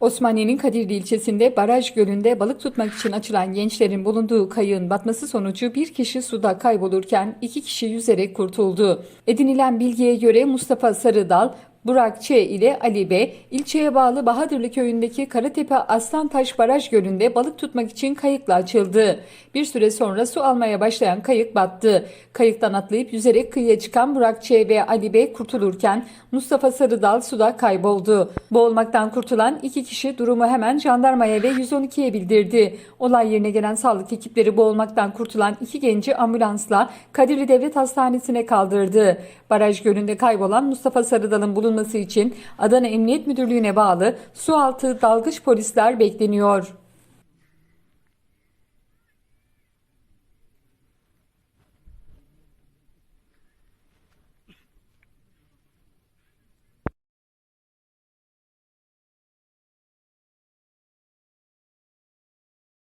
Osmaniye'nin Kadirli ilçesinde baraj gölünde balık tutmak için açılan gençlerin bulunduğu kayığın batması sonucu bir kişi suda kaybolurken iki kişi yüzerek kurtuldu. Edinilen bilgiye göre Mustafa Sarıdal, Burak Ç ile Ali B, ilçeye bağlı Bahadırlı köyündeki Karatepe Aslantaş Baraj Gölü'nde balık tutmak için kayıkla açıldı. Bir süre sonra su almaya başlayan kayık battı. Kayıktan atlayıp yüzerek kıyıya çıkan Burak Ç ve Ali B kurtulurken Mustafa Sarıdal suda kayboldu. Boğulmaktan kurtulan iki kişi durumu hemen jandarmaya ve 112'ye bildirdi. Olay yerine gelen sağlık ekipleri boğulmaktan kurtulan iki genci ambulansla Kadirli Devlet Hastanesi'ne kaldırdı. Baraj gölünde kaybolan Mustafa Sarıdal'ın bulunması için Adana Emniyet Müdürlüğü'ne bağlı sualtı dalgıç polisler bekleniyor.